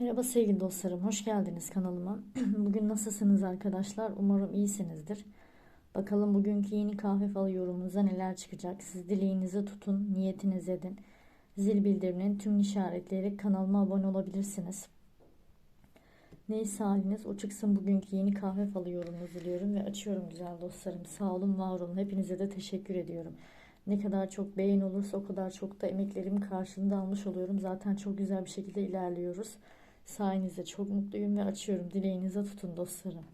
Merhaba sevgili dostlarım, hoş geldiniz kanalıma. Bugün nasılsınız arkadaşlar? Umarım iyisinizdir. Bakalım bugünkü yeni kahve falı yorumunuza neler çıkacak? Siz dileğinizi tutun, niyetiniz edin. Zil bildiriminin tüm işaretleyerek kanalıma abone olabilirsiniz. Neyse haliniz o çıksın bugünkü yeni kahve falı yorumunuzu diliyorum ve açıyorum güzel dostlarım. Sağ olun, var olun. Hepinize de teşekkür ediyorum. Ne kadar çok beğen olursa o kadar çok da emeklerimi karşılığında almış oluyorum. Zaten çok güzel bir şekilde ilerliyoruz. Sayenizde çok mutluyum ve açıyorum. Dileğinize tutun dostlarım.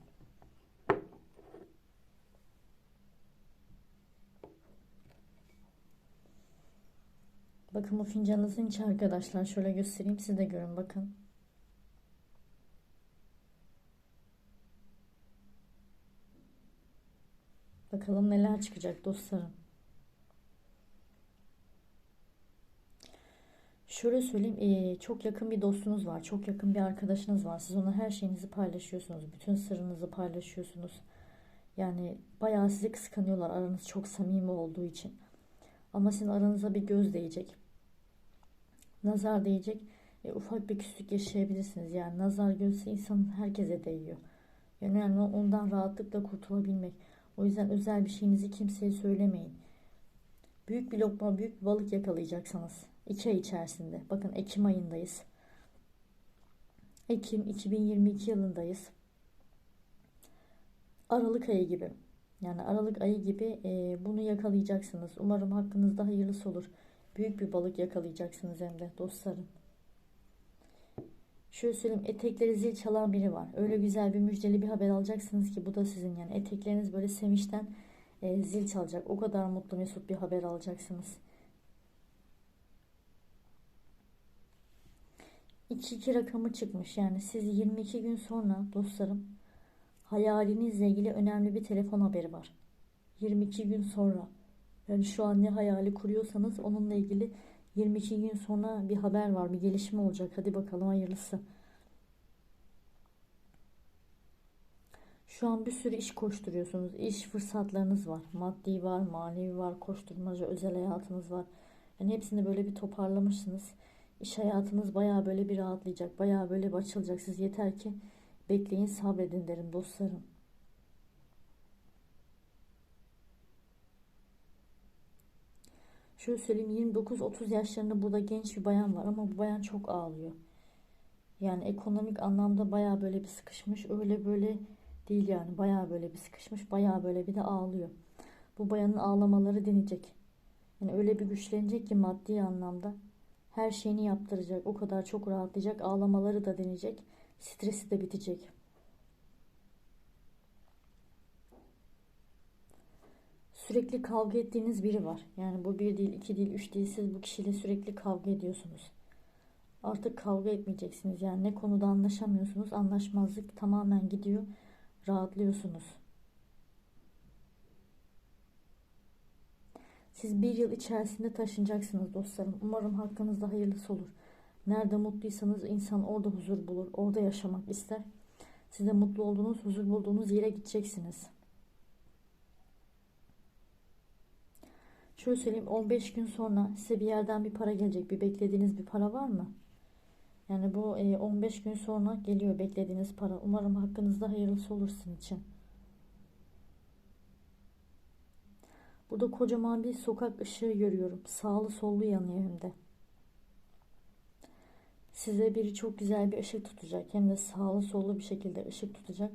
Bakın bu fincanınızın içi arkadaşlar. Şöyle göstereyim siz de görün bakın. Bakalım neler çıkacak dostlarım. Şöyle söyleyeyim, çok yakın bir dostunuz var, çok yakın bir arkadaşınız var. Siz ona her şeyinizi paylaşıyorsunuz, bütün sırrınızı paylaşıyorsunuz. Yani bayağı sizi kıskanıyorlar aranız çok samimi olduğu için. Ama sizin aranıza bir göz değecek. Nazar değecek. E, ufak bir küslük yaşayabilirsiniz. Yani nazar gözü insanın herkese değiyor. Yani önemli ondan rahatlıkla kurtulabilmek. O yüzden özel bir şeyinizi kimseye söylemeyin. Büyük bir lokma, büyük bir balık yakalayacaksınız. 2 ay içerisinde. Bakın Ekim ayındayız. Ekim 2022 yılındayız. Aralık ayı gibi. Yani Aralık ayı gibi e, bunu yakalayacaksınız. Umarım hakkınızda hayırlısı olur. Büyük bir balık yakalayacaksınız hem de dostlarım. Şöyle söyleyeyim etekleri zil çalan biri var. Öyle güzel bir müjdeli bir haber alacaksınız ki bu da sizin yani etekleriniz böyle sevinçten e, zil çalacak. O kadar mutlu mesut bir haber alacaksınız. 2-2 rakamı çıkmış. Yani siz 22 gün sonra dostlarım hayalinizle ilgili önemli bir telefon haberi var. 22 gün sonra. Yani şu an ne hayali kuruyorsanız onunla ilgili 22 gün sonra bir haber var, bir gelişme olacak. Hadi bakalım hayırlısı. Şu an bir sürü iş koşturuyorsunuz. İş fırsatlarınız var. Maddi var, manevi var, koşturmaca, özel hayatınız var. Yani hepsini böyle bir toparlamışsınız. İş hayatınız baya böyle bir rahatlayacak. Baya böyle bir açılacak. Siz yeter ki bekleyin sabredin derim dostlarım. Şöyle söyleyeyim 29-30 yaşlarında burada genç bir bayan var ama bu bayan çok ağlıyor. Yani ekonomik anlamda baya böyle bir sıkışmış. Öyle böyle değil yani. Baya böyle bir sıkışmış. Baya böyle bir de ağlıyor. Bu bayanın ağlamaları dinecek. Yani öyle bir güçlenecek ki maddi anlamda her şeyini yaptıracak. O kadar çok rahatlayacak. Ağlamaları da deneyecek. Stresi de bitecek. Sürekli kavga ettiğiniz biri var. Yani bu bir değil, iki değil, üç değil. Siz bu kişiyle sürekli kavga ediyorsunuz. Artık kavga etmeyeceksiniz. Yani ne konuda anlaşamıyorsunuz. Anlaşmazlık tamamen gidiyor. Rahatlıyorsunuz. Siz bir yıl içerisinde taşınacaksınız dostlarım. Umarım hakkınızda hayırlısı olur. Nerede mutluysanız insan orada huzur bulur. Orada yaşamak ister. Siz de mutlu olduğunuz, huzur bulduğunuz yere gideceksiniz. Şöyle söyleyeyim 15 gün sonra size bir yerden bir para gelecek. Bir beklediğiniz bir para var mı? Yani bu 15 gün sonra geliyor beklediğiniz para. Umarım hakkınızda hayırlısı olur sizin için. Burada kocaman bir sokak ışığı görüyorum. Sağlı sollu yanıyor hem de. Size biri çok güzel bir ışık tutacak. Hem de sağlı sollu bir şekilde ışık tutacak.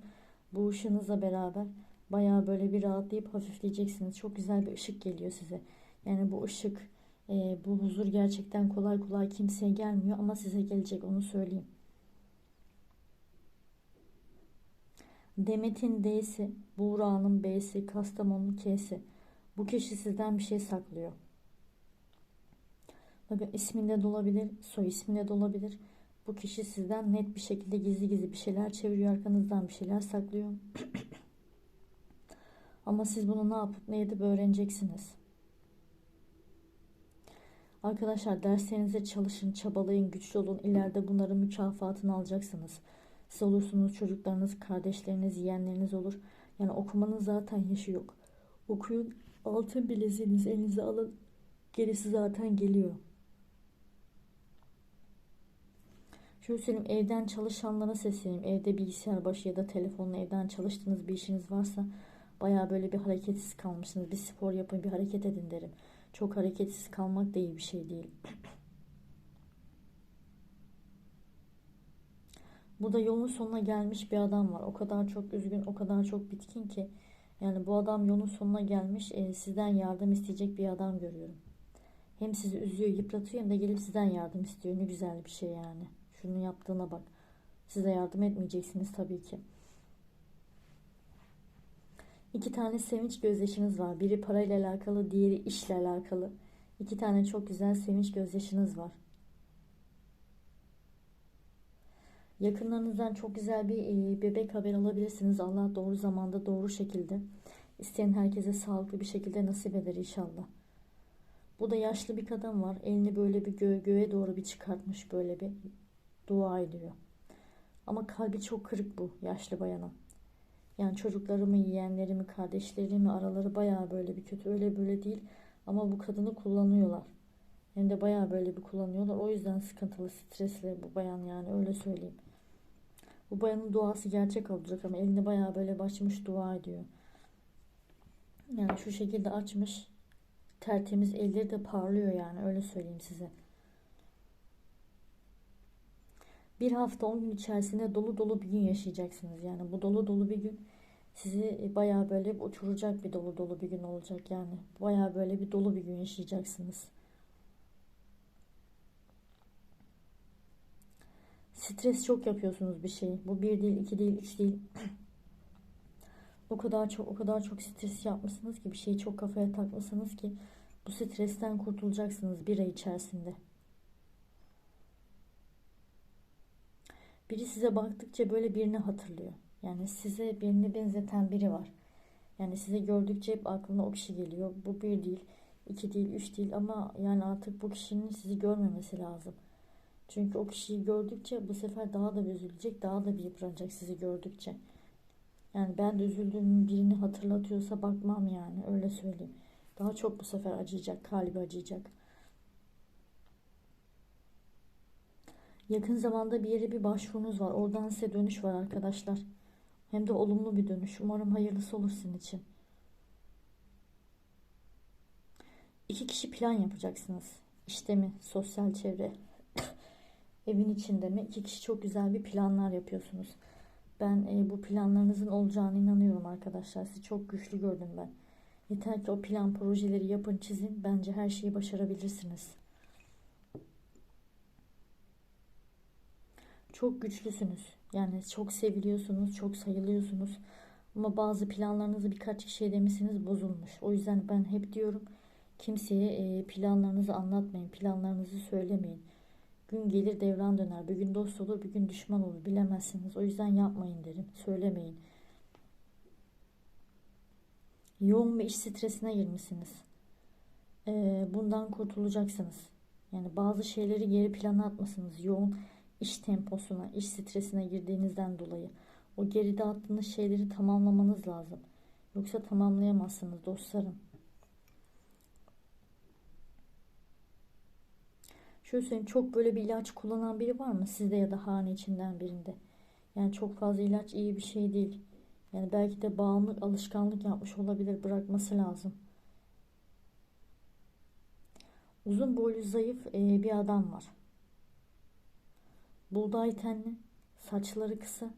Bu ışığınızla beraber baya böyle bir rahatlayıp hafifleyeceksiniz. Çok güzel bir ışık geliyor size. Yani bu ışık, e, bu huzur gerçekten kolay kolay kimseye gelmiyor ama size gelecek onu söyleyeyim. Demet'in D'si, Buğra'nın B'si, Kastamonu'nun K'si. Bu kişi sizden bir şey saklıyor. Bakın isminde de olabilir, soy isminde de olabilir. Bu kişi sizden net bir şekilde gizli gizli bir şeyler çeviriyor arkanızdan bir şeyler saklıyor. Ama siz bunu ne yapıp ne edip öğreneceksiniz. Arkadaşlar derslerinize çalışın, çabalayın, güçlü olun. İleride bunların mükafatını alacaksınız. Siz olursunuz, çocuklarınız, kardeşleriniz, yeğenleriniz olur. Yani okumanın zaten yaşı yok. Okuyun, altın bileziğinizi elinize alın. Gerisi zaten geliyor. Şöyle söyleyeyim evden çalışanlara sesleneyim. Evde bilgisayar başı ya da telefonla evden çalıştığınız bir işiniz varsa baya böyle bir hareketsiz kalmışsınız. Bir spor yapın, bir hareket edin derim. Çok hareketsiz kalmak da iyi bir şey değil. Burada yolun sonuna gelmiş bir adam var. O kadar çok üzgün, o kadar çok bitkin ki. Yani bu adam yolun sonuna gelmiş, e, sizden yardım isteyecek bir adam görüyorum. Hem sizi üzüyor, yıpratıyor hem de gelip sizden yardım istiyor. Ne güzel bir şey yani. Şunu yaptığına bak. Size yardım etmeyeceksiniz tabii ki. İki tane sevinç gözyaşınız var. Biri parayla alakalı, diğeri işle alakalı. İki tane çok güzel sevinç gözyaşınız var. Yakınlarınızdan çok güzel bir e, bebek haber alabilirsiniz. Allah doğru zamanda, doğru şekilde. İsteyen herkese sağlıklı bir şekilde nasip eder inşallah. Bu da yaşlı bir kadın var. Elini böyle bir gö göğe doğru bir çıkartmış böyle bir dua ediyor. Ama kalbi çok kırık bu yaşlı bayanın. Yani çocuklarımı, yeğenlerimi, kardeşlerimi araları baya böyle bir kötü. Öyle böyle değil. Ama bu kadını kullanıyorlar. Hem de baya böyle bir kullanıyorlar. O yüzden sıkıntılı, stresli bu bayan yani öyle söyleyeyim. Bu bayanın duası gerçek olacak ama elini baya böyle başmış dua ediyor. Yani şu şekilde açmış. Tertemiz elleri de parlıyor yani öyle söyleyeyim size. Bir hafta 10 gün içerisinde dolu dolu bir gün yaşayacaksınız. Yani bu dolu dolu bir gün sizi baya böyle uçuracak bir dolu dolu bir gün olacak yani. Baya böyle bir dolu bir gün yaşayacaksınız. Stres çok yapıyorsunuz bir şey. Bu bir değil, iki değil, üç değil. o kadar çok, o kadar çok stres yapmışsınız ki bir şeyi çok kafaya takmışsınız ki bu stresten kurtulacaksınız bir ay içerisinde. Biri size baktıkça böyle birini hatırlıyor. Yani size birini benzeten biri var. Yani size gördükçe hep aklına o kişi geliyor. Bu bir değil, iki değil, üç değil ama yani artık bu kişinin sizi görmemesi lazım. Çünkü o kişiyi gördükçe bu sefer daha da üzülecek, daha da bir yıpranacak sizi gördükçe. Yani ben de üzüldüğüm birini hatırlatıyorsa bakmam yani öyle söyleyeyim. Daha çok bu sefer acıyacak, kalbi acıyacak. Yakın zamanda bir yere bir başvurunuz var. Oradan size dönüş var arkadaşlar. Hem de olumlu bir dönüş. Umarım hayırlısı olur sizin için. İki kişi plan yapacaksınız. İşte mi? Sosyal çevre. Evin içinde mi? İki kişi çok güzel bir planlar yapıyorsunuz. Ben e, bu planlarınızın olacağını inanıyorum arkadaşlar. Sizi çok güçlü gördüm ben. Yeter ki o plan projeleri yapın çizin. Bence her şeyi başarabilirsiniz. Çok güçlüsünüz. Yani çok seviliyorsunuz, çok sayılıyorsunuz. Ama bazı planlarınızı birkaç kişiye demişsiniz bozulmuş. O yüzden ben hep diyorum kimseye e, planlarınızı anlatmayın, planlarınızı söylemeyin. Gün gelir devran döner. Bir gün dost olur, bir gün düşman olur. Bilemezsiniz. O yüzden yapmayın derim. Söylemeyin. Yoğun bir iş stresine girmişsiniz. Ee, bundan kurtulacaksınız. Yani bazı şeyleri geri plana atmasınız. Yoğun iş temposuna, iş stresine girdiğinizden dolayı. O geride attığınız şeyleri tamamlamanız lazım. Yoksa tamamlayamazsınız dostlarım. Şöyle söyleyeyim çok böyle bir ilaç kullanan biri var mı sizde ya da hane içinden birinde? Yani çok fazla ilaç iyi bir şey değil. Yani belki de bağımlılık, alışkanlık yapmış olabilir. Bırakması lazım. Uzun boylu zayıf e, bir adam var. Buğday tenli, saçları kısa.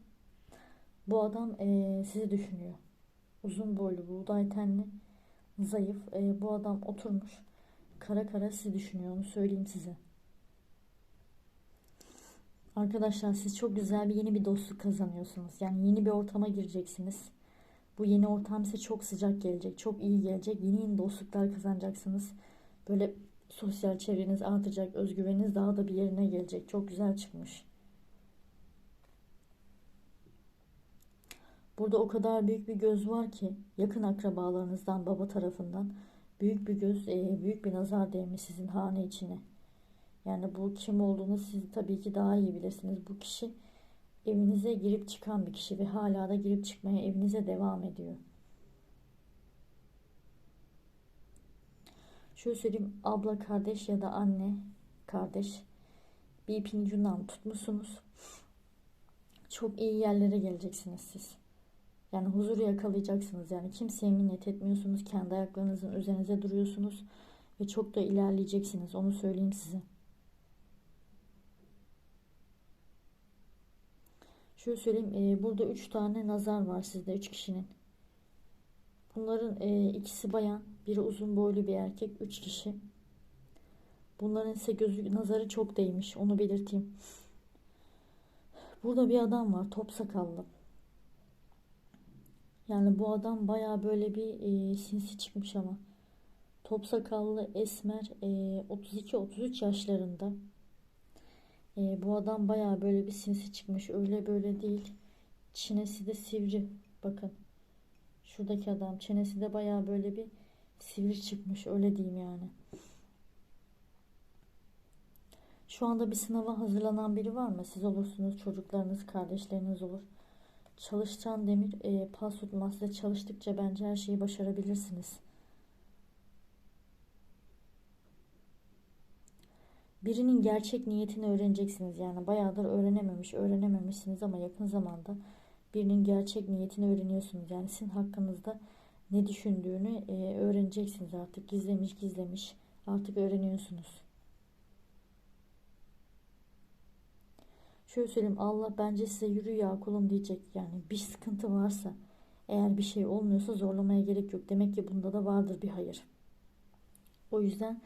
Bu adam e, sizi düşünüyor. Uzun boylu, buğday tenli, zayıf. E, bu adam oturmuş. Kara kara sizi düşünüyor. Onu söyleyeyim size. Arkadaşlar siz çok güzel bir yeni bir dostluk kazanıyorsunuz. Yani yeni bir ortama gireceksiniz. Bu yeni ortam size çok sıcak gelecek, çok iyi gelecek. Yeni yeni dostluklar kazanacaksınız. Böyle sosyal çevreniz artacak, özgüveniniz daha da bir yerine gelecek. Çok güzel çıkmış. Burada o kadar büyük bir göz var ki yakın akrabalarınızdan baba tarafından büyük bir göz, büyük bir nazar değmiş sizin hane içine. Yani bu kim olduğunu siz tabii ki daha iyi bilirsiniz. Bu kişi evinize girip çıkan bir kişi ve hala da girip çıkmaya evinize devam ediyor. Şöyle söyleyeyim abla kardeş ya da anne kardeş bir ipin ucundan tutmuşsunuz. Çok iyi yerlere geleceksiniz siz. Yani huzuru yakalayacaksınız. Yani kimseye minnet etmiyorsunuz. Kendi ayaklarınızın üzerinize duruyorsunuz. Ve çok da ilerleyeceksiniz. Onu söyleyeyim size. Şöyle söyleyeyim. E, burada 3 tane nazar var sizde. 3 kişinin. Bunların e, ikisi bayan. Biri uzun boylu bir erkek. 3 kişi. Bunların ise gözü nazarı çok değmiş. Onu belirteyim. Burada bir adam var. Top sakallı. Yani bu adam baya böyle bir e, sinsi çıkmış ama. Top sakallı esmer e, 32-33 yaşlarında. E, bu adam baya böyle bir sinsi çıkmış. Öyle böyle değil. Çenesi de sivri. Bakın. Şuradaki adam çenesi de baya böyle bir sivri çıkmış. Öyle diyeyim yani. Şu anda bir sınava hazırlanan biri var mı? Siz olursunuz, çocuklarınız, kardeşleriniz olur. Çalışan demir e, pas tutmaz. Size çalıştıkça bence her şeyi başarabilirsiniz. Birinin gerçek niyetini öğreneceksiniz. Yani bayağıdır öğrenememiş, öğrenememişsiniz ama yakın zamanda birinin gerçek niyetini öğreniyorsunuz. Yani sizin hakkınızda ne düşündüğünü e, öğreneceksiniz artık. Gizlemiş gizlemiş artık öğreniyorsunuz. Şöyle söyleyeyim Allah bence size yürü ya kulum diyecek yani bir sıkıntı varsa eğer bir şey olmuyorsa zorlamaya gerek yok. Demek ki bunda da vardır bir hayır. O yüzden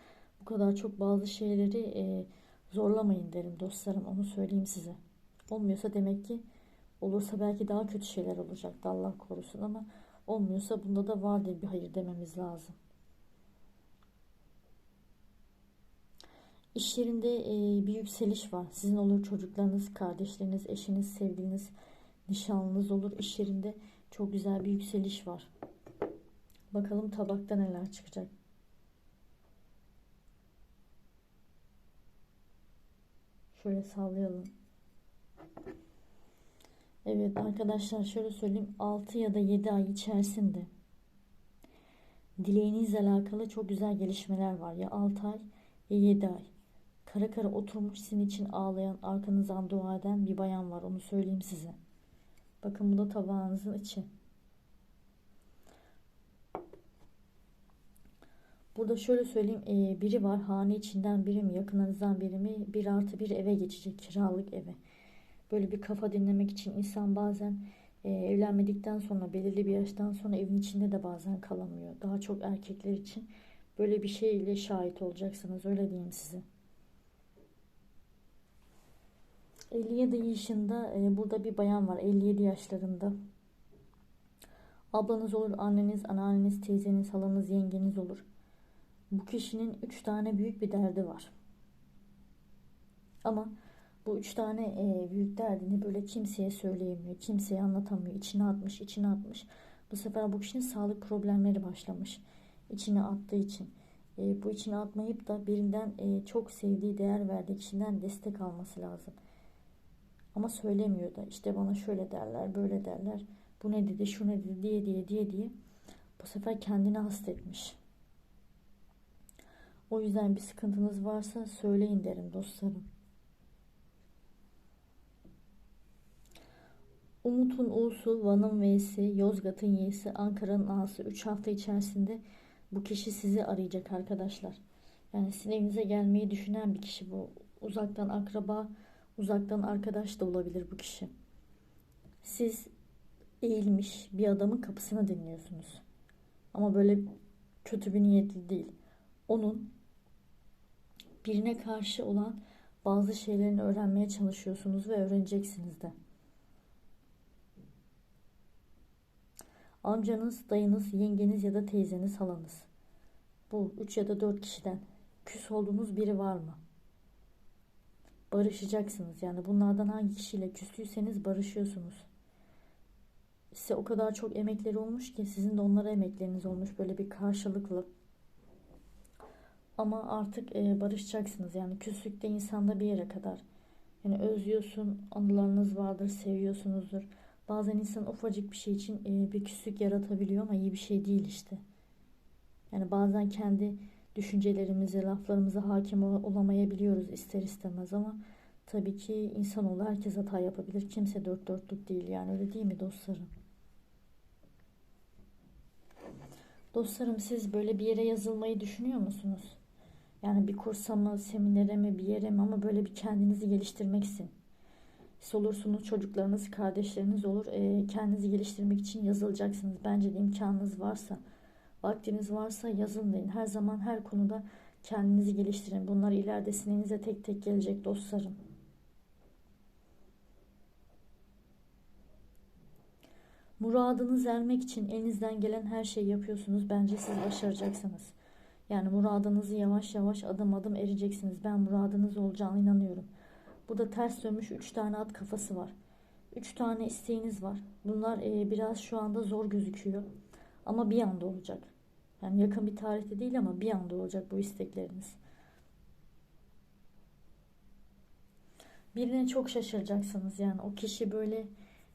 kadar çok bazı şeyleri e, zorlamayın derim dostlarım onu söyleyeyim size. Olmuyorsa demek ki olursa belki daha kötü şeyler olacaktı Allah korusun ama olmuyorsa bunda da vardır bir hayır dememiz lazım. İş yerinde e, bir yükseliş var. Sizin olur çocuklarınız, kardeşleriniz, eşiniz, sevgiliniz, nişanlınız olur. İş yerinde çok güzel bir yükseliş var. Bakalım tabakta neler çıkacak. Şöyle sallayalım. Evet arkadaşlar şöyle söyleyeyim. 6 ya da 7 ay içerisinde dileğinizle alakalı çok güzel gelişmeler var. Ya 6 ay ya 7 ay kara kara oturmuş sizin için ağlayan, arkanızdan dua eden bir bayan var. Onu söyleyeyim size. Bakın bu da tabağınızın içi. Burada şöyle söyleyeyim. E, biri var. Hane içinden biri mi? Yakınınızdan biri mi? Bir artı bir eve geçecek. Kiralık eve. Böyle bir kafa dinlemek için insan bazen e, evlenmedikten sonra belirli bir yaştan sonra evin içinde de bazen kalamıyor. Daha çok erkekler için böyle bir şeyle şahit olacaksınız. Öyle diyeyim size. 57 yaşında e, burada bir bayan var 57 yaşlarında. Ablanız olur, anneniz, anneanneniz, teyzeniz, halanız, yengeniz olur. Bu kişinin 3 tane büyük bir derdi var. Ama bu üç tane e, büyük derdini böyle kimseye söyleyemiyor, kimseye anlatamıyor. İçine atmış, içine atmış. Bu sefer bu kişinin sağlık problemleri başlamış. İçine attığı için. E, bu içine atmayıp da birinden e, çok sevdiği, değer verdiği kişiden destek alması lazım. Ama söylemiyor da işte bana şöyle derler böyle derler. Bu ne dedi şu ne dedi diye diye diye diye. Bu sefer kendini hasta etmiş. O yüzden bir sıkıntınız varsa söyleyin derim dostlarım. Umut'un U'su, Van'ın V'si, Yozgat'ın Y'si, Ankara'nın A'sı 3 hafta içerisinde bu kişi sizi arayacak arkadaşlar. Yani sizin evinize gelmeyi düşünen bir kişi bu. Uzaktan akraba, Uzaktan arkadaş da olabilir bu kişi. Siz eğilmiş bir adamın kapısını dinliyorsunuz. Ama böyle kötü bir niyetli değil. Onun birine karşı olan bazı şeylerini öğrenmeye çalışıyorsunuz ve öğreneceksiniz de. Amcanız, dayınız, yengeniz ya da teyzeniz, halanız. Bu üç ya da dört kişiden küs olduğunuz biri var mı? barışacaksınız. Yani bunlardan hangi kişiyle küstüyseniz barışıyorsunuz. Size o kadar çok emekleri olmuş ki sizin de onlara emekleriniz olmuş böyle bir karşılıklı. Ama artık e, barışacaksınız. Yani küslükte insanda bir yere kadar. Yani özlüyorsun, anılarınız vardır, seviyorsunuzdur. Bazen insan ufacık bir şey için e, bir küslük yaratabiliyor ama iyi bir şey değil işte. Yani bazen kendi düşüncelerimize, laflarımıza hakim olamayabiliyoruz ister istemez ama Tabii ki insanoğlu herkes hata yapabilir. Kimse dört dörtlük değil yani öyle değil mi dostlarım? Dostlarım siz böyle bir yere yazılmayı düşünüyor musunuz? Yani bir kursa mı, seminere mi, bir yere mi ama böyle bir kendinizi geliştirmek için. Siz olursunuz çocuklarınız, kardeşleriniz olur. E, kendinizi geliştirmek için yazılacaksınız. Bence de imkanınız varsa, vaktiniz varsa yazın deyin. Her zaman her konuda kendinizi geliştirin. Bunlar ileride sinenize tek tek gelecek dostlarım. Muradınız ermek için elinizden gelen her şeyi yapıyorsunuz. Bence siz başaracaksınız. Yani muradınızı yavaş yavaş adım adım ereceksiniz. Ben muradınız olacağına inanıyorum. Bu da ters dönmüş 3 tane at kafası var. 3 tane isteğiniz var. Bunlar e, biraz şu anda zor gözüküyor. Ama bir anda olacak. Yani yakın bir tarihte değil ama bir anda olacak bu istekleriniz. Birine çok şaşıracaksınız yani. O kişi böyle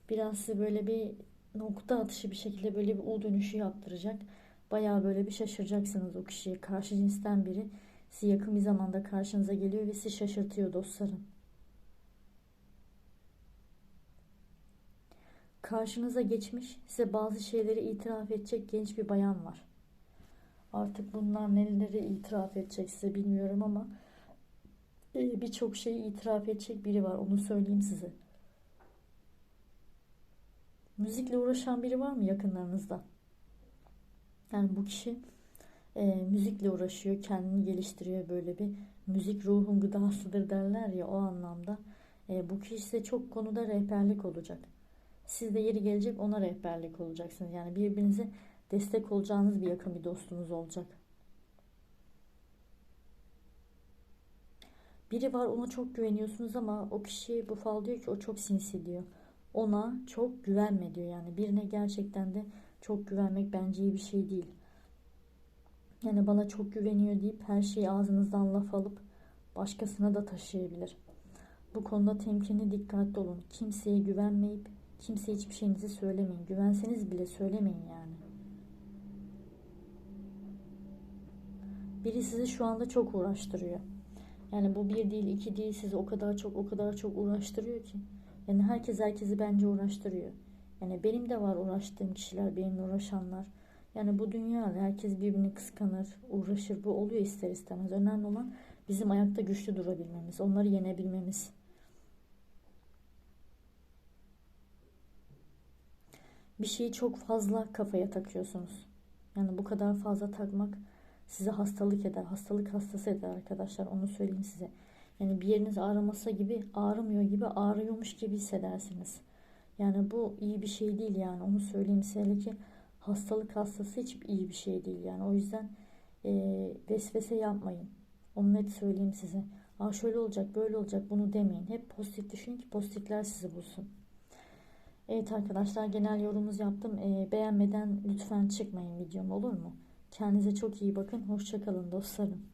biraz böyle bir nokta atışı bir şekilde böyle bir U dönüşü yaptıracak. Bayağı böyle bir şaşıracaksınız o kişiye. Karşı cinsten biri size yakın bir zamanda karşınıza geliyor ve sizi şaşırtıyor dostlarım. Karşınıza geçmiş size bazı şeyleri itiraf edecek genç bir bayan var. Artık bunlar neleri itiraf edecek size bilmiyorum ama e, birçok şeyi itiraf edecek biri var onu söyleyeyim size. Müzikle uğraşan biri var mı yakınlarınızda? Yani bu kişi e, müzikle uğraşıyor, kendini geliştiriyor böyle bir müzik ruhun gıdasıdır derler ya o anlamda. E, bu kişi size çok konuda rehberlik olacak. Siz de yeri gelecek ona rehberlik olacaksınız. Yani birbirinize destek olacağınız bir yakın bir dostunuz olacak. Biri var ona çok güveniyorsunuz ama o kişi bu fal diyor ki o çok sinsi diyor. Ona çok güvenme diyor yani birine gerçekten de çok güvenmek bence iyi bir şey değil. Yani bana çok güveniyor deyip her şeyi ağzınızdan laf alıp başkasına da taşıyabilir. Bu konuda temkinli dikkatli olun. Kimseye güvenmeyip kimseye hiçbir şeyinizi söylemeyin. Güvenseniz bile söylemeyin yani. Biri sizi şu anda çok uğraştırıyor. Yani bu bir değil iki değil sizi o kadar çok o kadar çok uğraştırıyor ki. Yani herkes herkesi bence uğraştırıyor. Yani benim de var uğraştığım kişiler, benimle uğraşanlar. Yani bu dünyada herkes birbirini kıskanır, uğraşır. Bu oluyor ister istemez. Önemli olan bizim ayakta güçlü durabilmemiz, onları yenebilmemiz. Bir şeyi çok fazla kafaya takıyorsunuz. Yani bu kadar fazla takmak size hastalık eder. Hastalık hastası eder arkadaşlar. Onu söyleyeyim size. Yani bir yeriniz ağrımasa gibi ağrımıyor gibi ağrıyormuş gibi hissedersiniz. Yani bu iyi bir şey değil yani onu söyleyeyim size ki hastalık hastası hiç iyi bir şey değil yani o yüzden e, vesvese yapmayın. Onu net söyleyeyim size. Aa şöyle olacak böyle olacak bunu demeyin. Hep pozitif düşünün ki pozitifler sizi bulsun. Evet arkadaşlar genel yorumumuz yaptım. E, beğenmeden lütfen çıkmayın videom olur mu? Kendinize çok iyi bakın. Hoşçakalın dostlarım.